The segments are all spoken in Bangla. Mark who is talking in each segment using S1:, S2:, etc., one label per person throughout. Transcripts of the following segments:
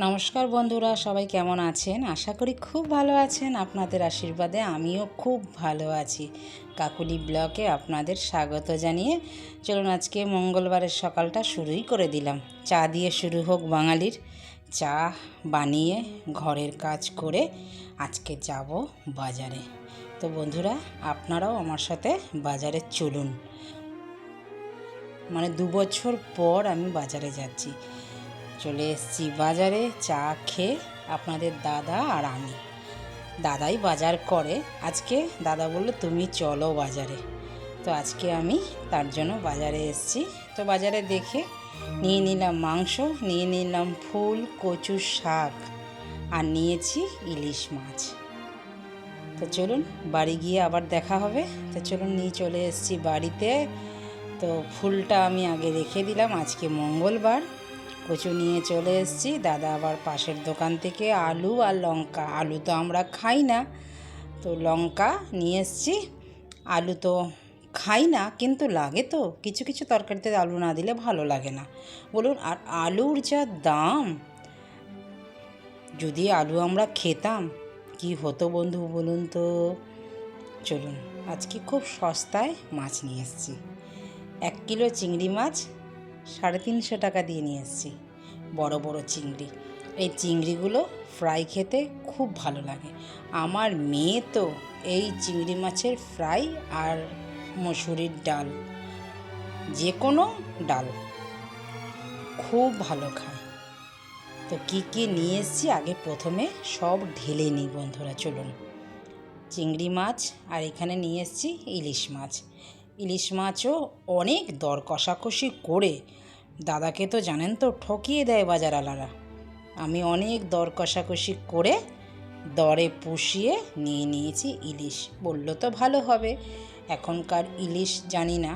S1: নমস্কার বন্ধুরা, সবাই কেমন আছেন? আশা করি খুব ভালো আছেন। আপনাদের আশীর্বাদে আমিও খুব ভালো আছি। কাকুলি ব্লকে আপনাদের স্বাগত জানিয়ে চলুন আজকে মঙ্গলবারের সকালটা শুরুই করে দিলাম। চা দিয়ে শুরু হোক বাঙালির। চা বানিয়ে ঘরের কাজ করে আজকে যাব বাজারে। তো বন্ধুরা, আপনারাও আমার সাথে বাজারে চলুন। মানে দু বছর পর আমি বাজারে যাচ্ছি। চলে এসেছি বাজারে, চা খেয়ে আপনাদের দাদা আর আমি। দাদাই বাজার করে। আজকে দাদা বলল, তুমি চলো বাজারে। তো আজকে আমি তার জন্য বাজারে এসেছি। তো বাজারে দেখে নিয়ে নিলাম মাংস, নিয়ে নিলাম ফুল, কচু শাক আর নিয়েছি ইলিশ মাছ। তো চলুন, বাড়ি গিয়ে আবার দেখা হবে। তো চলুন, নিয়ে চলে এসেছি বাড়িতে। তো ফুলটা আমি আগে রেখে দিলাম। আজকে মঙ্গলবার। কচু নিয়ে চলে এসেছি। দাদা আবার পাশের দোকান থেকে আলু আর লঙ্কা। আলু তো আমরা খাই না। তো লঙ্কা নিয়ে এসেছি। আলু তো খাই না, কিন্তু লাগে তো। কিছু কিছু তরকারিতে আলু না দিলে ভালো লাগে না। বলুন, আর আলুর যা দাম? যদি আলু আমরা খেতাম, কি হতো বন্ধু বলুন তো? চলুন, আজকে খুব সস্তায় মাছ নিয়ে এসেছি। এক কিলো চিংড়ি মাছ সাড়ে তিনশো টাকা দিয়ে নিয়ে এসেছি। বড় বড় চিংড়ি। এই চিংড়িগুলো ফ্রাই খেতে খুব ভালো লাগে। আমার মেয়ে তো এই চিংড়ি মাছের ফ্রাই আর মসুরির ডাল যে কোনো ডাল খুব ভালো খায়। তো কী কী নিয়ে এসেছি আগে প্রথমে সব ঢেলে নিই বন্ধুরা, চলুন। চিংড়ি মাছ আর এখানে নিয়ে এসেছি ইলিশ মাছ। ইলিশ মাছও অনেক দর কষাকষি করে। দাদাকে তো জানেন তো, ঠকিয়ে দেয় বাজারওয়ালারা। আমি অনেক দর কষাকষি করে দরে পুষিয়ে নিয়ে নিয়েছি ইলিশ। বলল তো ভালো হবে, এখনকার ইলিশ জানি না।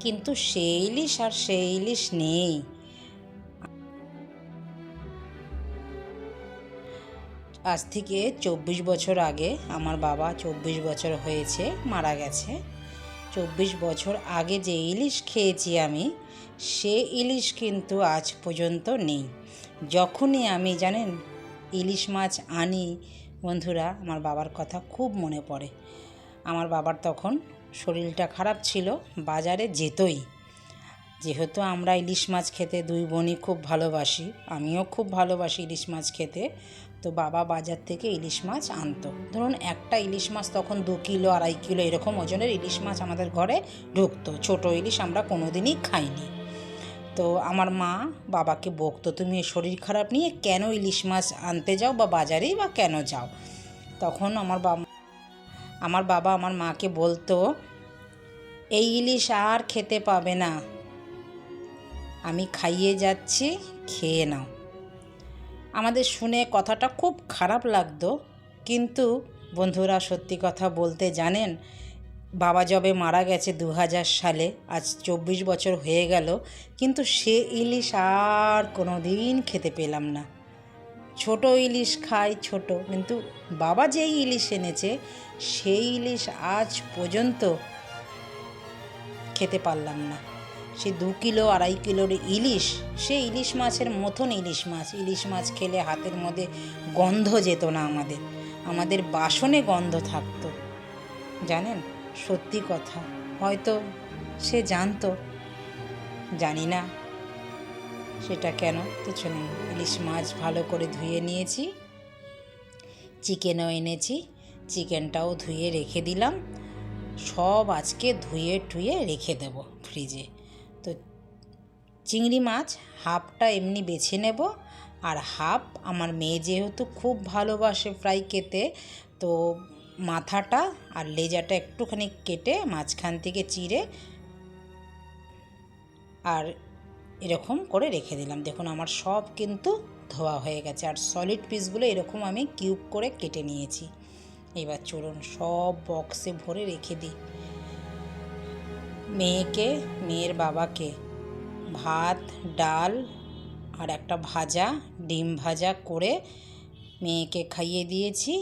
S1: কিন্তু সেই ইলিশ আর সেই ইলিশ নেই। আজ থেকে চব্বিশ বছর আগে আমার বাবা চব্বিশ বছর হয়েছে, মারা গেছে। চব্বিশ বছর আগে যে ইলিশ খেয়েছি আমি, সে ইলিশ কিন্তু আজ পর্যন্ত নেই। যখনই আমি, জানেন, ইলিশ মাছ আনি, বন্ধুরা, আমার বাবার কথা খুব মনে পড়ে। আমার বাবার তখন শরীরটা খারাপ ছিল, বাজারে যেতই। যেহেতু আমরা ইলিশ মাছ খেতে দুই বোনই খুব ভালোবাসি, আমিও খুব ভালোবাসি ইলিশ মাছ খেতে। তো বাবা বাজার থেকে ইলিশ মাছ আনতো। ধরুন একটা ইলিশ মাছ তখন দু কিলো, আড়াই কিলো এরকম ওজনের ইলিশ মাছ আমাদের ঘরে ঢুকতো। ছোটো ইলিশ আমরা কোনো দিনই খাইনি। তো আমার মা বাবাকে বকতো, তুমি শরীর খারাপ নিয়ে কেন ইলিশ মাছ আনতে যাও বা বাজারেই বা কেন যাও? তখন আমার বাবা আমার বাবা আমার মাকে বলতো, এই ইলিশ আর খেতে পাবে না। আমি খাইয়ে যাচ্ছি, খেয়ে নাও। আমাদের শুনে কথাটা খুব খারাপ লাগতো, কিন্তু বন্ধুরা সত্যি কথা বলতে জানেন, বাবা যবে মারা গেছে দু হাজার সালে, আজ চব্বিশ বছর হয়ে গেল, কিন্তু সে ইলিশ আর কোনো দিন খেতে পেলাম না। ছোট ইলিশ খাই, ছোট, কিন্তু বাবা যেই ইলিশ এনেছে, সেই ইলিশ আজ পর্যন্ত খেতে পারলাম না। সে দু কিলো, আড়াই কিলোর ইলিশ, সে ইলিশ মাছের মতন ইলিশ মাছ। ইলিশ মাছ খেলে হাতের মধ্যে গন্ধ যেত না আমাদের। আমাদের বাসনে গন্ধ থাকতো। জানেন? সত্যি কথা। হয়তো সে জানতো। জানি না। সেটা কেন? তো চলুন, ইলিশ মাছ ভালো করে ধুয়ে নিয়েছি। চিকেনও এনেছি। চিকেনটাও ধুয়ে রেখে দিলাম। সব আজকে ধুয়ে টুয়ে রেখে দেব ফ্রিজে। চিংড়ি মাছ হাফটা এমনি বেছে নেব। আর হাফ আমার মেয়ে যেহেতু খুব ভালোবাসে ফ্রাই খেতে, তো মাথাটা আর লেজাটা একটুখানি কেটে মাঝখান থেকে চিড়ে আর এরকম করে রেখে দিলাম। দেখুন আমার সব কিন্তু ধোয়া হয়ে গেছে। আর সলিড পিসগুলো এরকম আমি কিউব করে কেটে নিয়েছি। এবার চলুন সব বক্সে ভরে রেখে দিই। মেয়েকে, মেয়ের বাবাকে ভাত, ডাল আর একটা ভাজা, ডিম ভাজা করে মেয়েকে খাইয়ে দিয়েছি।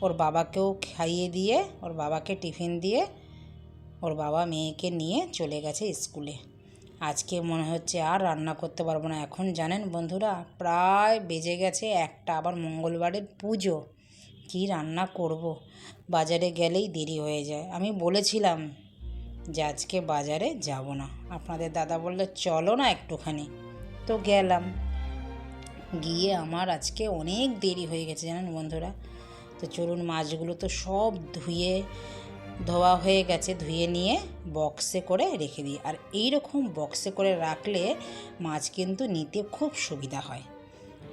S1: ওর বাবাকেও খাইয়ে দিয়ে, ওর বাবাকে টিফিন দিয়ে ওর বাবা মেয়েকে নিয়ে চলে গেছে স্কুলে। আজকে মনে হচ্ছে আর রান্না করতে পারব না। এখন জানেন বন্ধুরা, প্রায় বেজে গেছে একটা, আবার মঙ্গলবারের পুজো। কি রান্না করব। বাজারে গেলেই দেরি হয়ে যায়। আমি বলেছিলাম যে আজকে বাজারে যাব না। আপনাদের দাদা বললে, চলো না একটুখানি। তো গেলাম। গিয়ে আমার আজকে অনেক দেরি হয়ে গেছে, জানেন বন্ধুরা? তো চলুন, মাছগুলো তো সব ধুয়ে, ধোয়া হয়ে গেছে, ধুয়ে নিয়ে বক্সে করে রেখে দিই। আর এই রকম বক্সে করে রাখলে মাছ কিন্তু নিতে খুব সুবিধা হয়।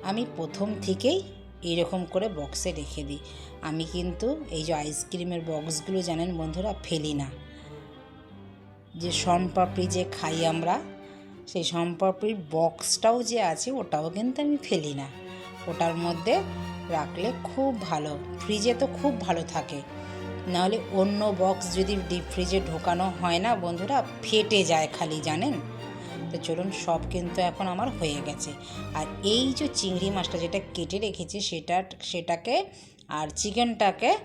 S1: আমি প্রথম থেকেই এইরকম করে বক্সে রেখে দিই। আমি কিন্তু এই যে আইসক্রিমের বক্সগুলো, জানেন বন্ধুরা, ফেলি না। যে শনপাপড়ি যে খাই আমরা, সেই শনপাপড়ির বক্সটাও যে আছে, ওটাও কিন্তু আমি ফেলি না। ওটার মধ্যে রাখলে খুব ভালো ফ্রিজে তো খুব ভালো থাকে। নাহলে অন্য বক্স যদি ডিপ ফ্রিজে ঢোকানো হয় না বন্ধুরা, ফেটে যায় খালি, জানেন? তো চলুন, সব কিন্তু এখন আমার হয়ে গেছে। আর এই যে চিংড়ি মাছটা যেটা কেটে রেখেছি, সেটা, সেটাকে আর চিকেনটাকে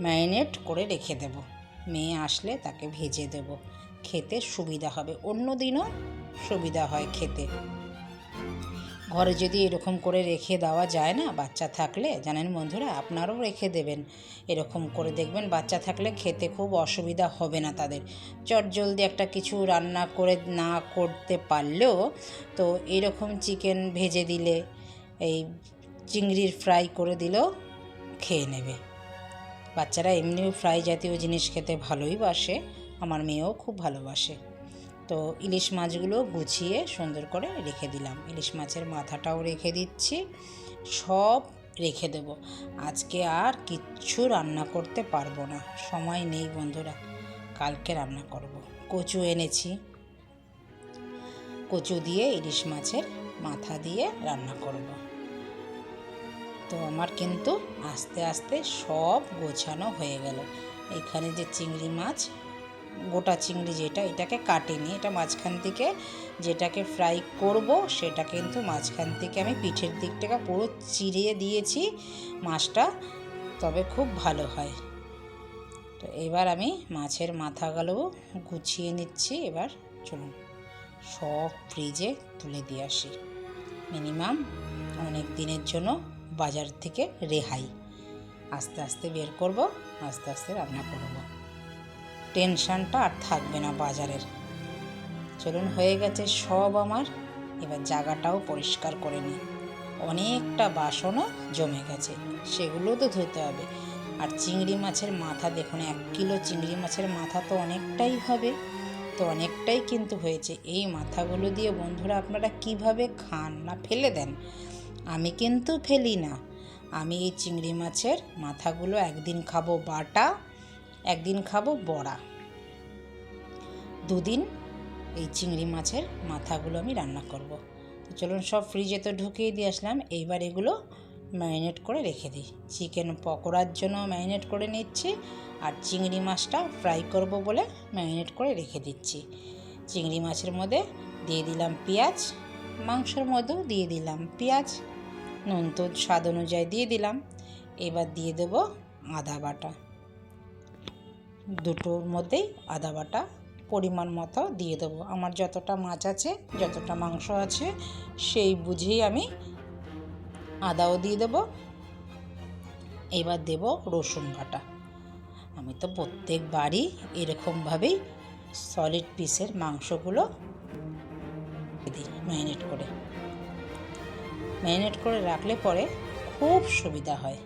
S1: ম্যারিনেট করে রেখে দেব। মেয়ে আসলে তাকে ভেজে দেব। খেতে সুবিধা হবে। অন্য দিনও সুবিধা হয় খেতে। ঘরে যদি এরকম করে রেখে দেওয়া যায় না, বাচ্চা থাকলে, জানেন বন্ধুরা, আপনারাও রেখে দেবেন। এরকম করে দেখবেন বাচ্চা থাকলে খেতে খুব অসুবিধা হবে না তাদের। চট জলদি একটা কিছু রান্না করে না করতে পারলেও, তো এরকম চিকেন ভেজে দিলে, এই চিংড়ির ফ্রাই করে দিলেও খেয়ে নেবে। বাচ্চারা এমনিও ফ্রাই জাতীয় জিনিস খেতে ভালোই বাসে। আমার মেয়েও খুব ভালোবাসে। তো ইলিশ মাছগুলো গুছিয়ে সুন্দর করে রেখে দিলাম। ইলিশ মাছের মাথাটাও রেখে দিচ্ছি। সব রেখে দেব। আজকে আর কিচ্ছু রান্না করতে পারব না। সময় নেই বন্ধুরা, কালকে রান্না করব। কচু এনেছি। কচু দিয়ে ইলিশ মাছের মাথা দিয়ে রান্না করব। তো আমার কিন্তু আস্তে আস্তে সব গোছানো হয়ে গেল। এখানে যে চিংড়ি মাছ গোটা চিংড়ি যেটা, এটাকে কাটিনি। এটা মাঝখান থেকে যেটাকে ফ্রাই করব, সেটা কিন্তু মাঝখান থেকে আমি পিঠের দিকটাকে পুরো চিরিয়ে দিয়েছি মাছটা, তবে খুব ভালো হয়। তো এবার আমি মাছের মাথাগুলো গুছিয়ে নিচ্ছি। এবার চলুন, সব ফ্রিজে তুলে দিয়ে আসি। মিনিমাম অনেক দিনের জন্য বাজার থেকে রেহাই। আস্তে আস্তে বের করব, আস্তে আস্তে রান্না করব। টেনশানটা আর থাকবে না বাজারের। চলুন, হয়ে গেছে সব আমার। এবার জায়গাটাও পরিষ্কার করে নিই। অনেকটা বাসনও জমে গেছে, সেগুলোও তো ধুতে হবে। আর চিংড়ি মাছের মাথা, দেখুন, এক কিলো চিংড়ি মাছের মাথা তো অনেকটাই হবে। তো অনেকটাই কিন্তু হয়েছে। এই মাথাগুলো দিয়ে বন্ধুরা, আপনারা কীভাবে খান না ফেলে দেন? আমি কিন্তু ফেলি না। আমি এই চিংড়ি মাছের মাথাগুলো একদিন খাব বাটা একদিন খাব বড়া। দুদিন এই চিংড়ি মাছের মাথাগুলো আমি রান্না করব। তো চলুন সব ফ্রিজে তো ঢুকিয়ে দিয়ে আসলাম। এইবার এগুলো ম্যারিনেট করে রেখে দিই। চিকেন পকোড়ার জন্য ম্যারিনেট করে নিচ্ছি আর চিংড়ি মাছটা ফ্রাই করব বলে ম্যারিনেট করে রেখে দিচ্ছি। চিংড়ি মাছের মধ্যে দিয়ে দিলাম পেঁয়াজ, মাংসের মধ্যেও দিয়ে দিলাম পেঁয়াজ, নুন তো স্বাদ অনুযায়ী দিয়ে দিলাম। এবার দিয়ে দেব আদা বাটা। দুটোর মধ্যেই আদা বাটা পরিমাণ মতো দিয়ে দেবো। আমার যতটা মাছ আছে, যতটা মাংস আছে, সেই বুঝেই আমি আদাও দিয়ে দেব। এবার দেব রসুন বাটা। আমি তো প্রত্যেকবারই এরকমভাবেই সলিড পিসের মাংসগুলো দিই ম্যারিনেট করে। ম্যারিনেট করে রাখলে পরে খুব সুবিধা হয়।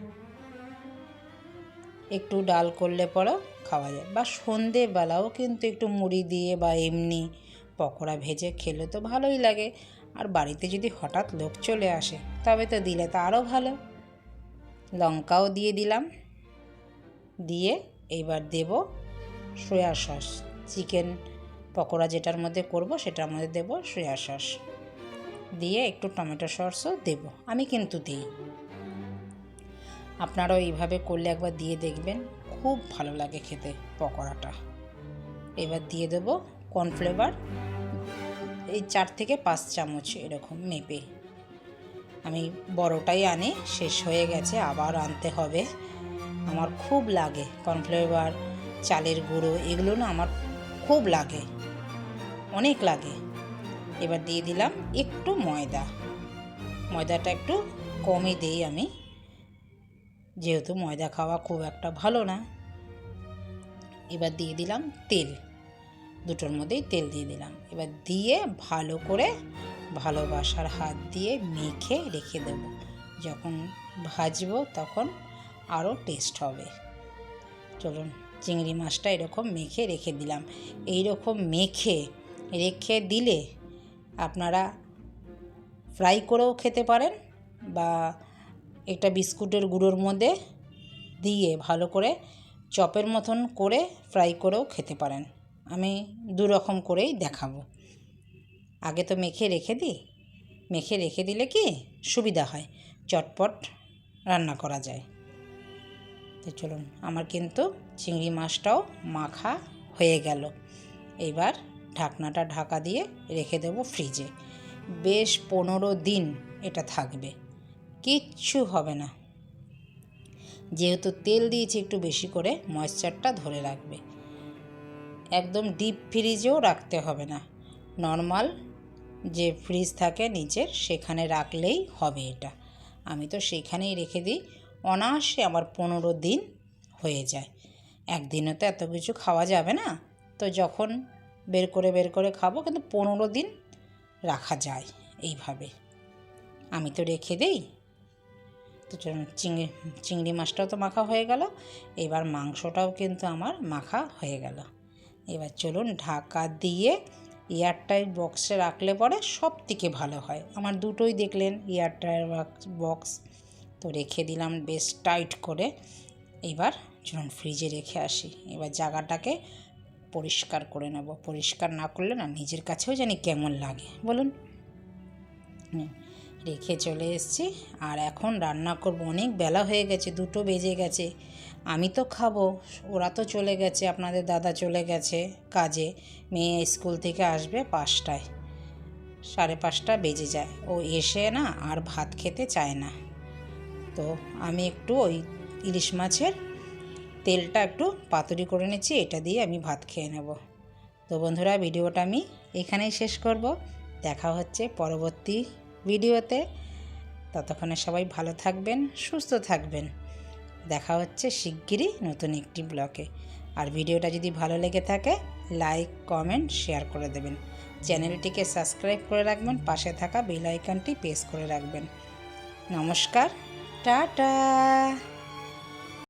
S1: একটু ডাল করলে পরেও খাওয়া যায়। বা সন্ধেবেলাও কিন্তু একটু মুড়ি দিয়ে বা এমনি পকোড়া ভেজে খেলে তো ভালোই লাগে। আর বাড়িতে যদি হঠাৎ লোক চলে আসে, তবে তো দিলে তো আরও ভালো। লঙ্কাও দিয়ে দিলাম। দিয়ে এইবার দেব সয়া সস। চিকেন পকোড়া যেটার মধ্যে করব, সেটার মধ্যে দেব সয়া সস। দিয়ে একটু টমেটো সসও দেব। আমি কিন্তু দিই। আপনারাও এইভাবে করলে একবার দিয়ে দেখবেন, খুব ভালো লাগে খেতে পকোড়াটা। এবার দিয়ে দেবো কর্নফ্লেভার, এই চার থেকে পাঁচ চামচ এরকম মেপে। আমি বড়টাই আনি, শেষ হয়ে গেছে, আবার আনতে হবে। আমার খুব লাগে কর্নফ্লেভার, চালের গুঁড়ো, এগুলো না আমার খুব লাগে, অনেক লাগে। এবার দিয়ে দিলাম একটু ময়দা। ময়দাটা একটু কমই দিই আমি। যেহেতু ময়দা খাওয়া খুব একটা ভালো না। এবার দিয়ে দিলাম তেল। দুটোর মধ্যেই তেল দিয়ে দিলাম। এবার দিয়ে ভালো করে ভালোবাসার হাত দিয়ে মেখে রেখে দেব। যখন ভাজবো তখন আরও টেস্ট হবে। চলুন, চিংড়ি মাছটা এরকম মেখে রেখে দিলাম। এই রকম মেখে রেখে দিলে আপনারা ফ্রাই করেও খেতে পারেন বা একটা বিস্কুটের গুঁড়োর মধ্যে দিয়ে ভালো করে চপের মতন করে ফ্রাই করেও খেতে পারেন। আমি দু রকম করেই দেখাবো। আগে তো মেখে রেখে দিই। মেখে রেখে দিলে কি সুবিধা হয়? চটপট রান্না করা যায়। তো চলুন, আমার কিন্তু চিংড়ি মাছটাও মাখা হয়ে গেল। এবার ঢাকনাটা ঢাকা দিয়ে রেখে দেবো ফ্রিজে। বেশ পনেরো দিন এটা থাকবে। কিচ্ছু হবে না। যেহেতু তেল দিয়েছি একটু বেশি করে ময়েশ্চারটা ধরে রাখবে। একদম ডিপ ফ্রিজেও রাখতে হবে না। নর্মাল যে ফ্রিজ থাকে নিচের, সেখানে রাখলেই হবে এটা। আমি তো সেইখানেই রেখে দিই, অনায়াসে আমার পনেরো দিন হয়ে যায়। একদিনে তো এত কিছু খাওয়া যাবে না, তো যখন বের করে বের করে খাব, কিন্তু পনেরো দিন রাখা যায় এইভাবে। আমি তো রেখে দেই তো চিংড়ি চিংড়ি মাছটাও তো মাখা হয়ে গেল, এবার মাংসটাও কিন্তু আমার মাখা হয়ে গেল। এবার চলুন ঢাকা দিয়ে এয়ারটাইট বক্সে রাখলে পরে সব থেকে ভালো হয়। আমার দুটোই দেখলেন এয়ারটাইট বক্স তো রেখে দিলাম বেশ টাইট করে। এবার চলুন ফ্রিজে রেখে আসি। এবার জায়গাটাকে পরিষ্কার করে নেব। পরিষ্কার না করলে না নিজের কাছেও জানি কেমন লাগে। বলুন। রেখে চলে এসেছি। আর এখন রান্না করব। অনেক বেলা হয়ে গেছে, দুটো বেজে গেছে। আমি তো খাব, ওরা তো চলে গেছে, আপনাদের দাদা চলে গেছে কাজে। মেয়ে স্কুল থেকে আসবে পাঁচটায়, সাড়ে পাঁচটা বেজে যায়। ও এসে না আর ভাত খেতে চায় না। তো আমি একটু ওই ইলিশ মাছের তেলটা একটু পাতুরি করে নিচ্ছি, এটা দিয়ে আমি ভাত খেয়ে নেব। তো বন্ধুরা, ভিডিওটা আমি এখানেই শেষ করব। দেখা হচ্ছে পরবর্তী ভিডিওতে। ততক্ষণে সবাই ভালো থাকবেন, সুস্থ থাকবেন। দেখা হচ্ছে শিগগিরই নতুন একটি ব্লকে আর ভিডিওটা যদি ভালো লেগে থাকে, লাইক, কমেন্ট, শেয়ার করে দেবেন। চ্যানেলটিকে সাবস্ক্রাইব করে রাখবেন, পাশে থাকা বেল আইকনটি প্রেস করে রাখবেন। নমস্কার, টাটা।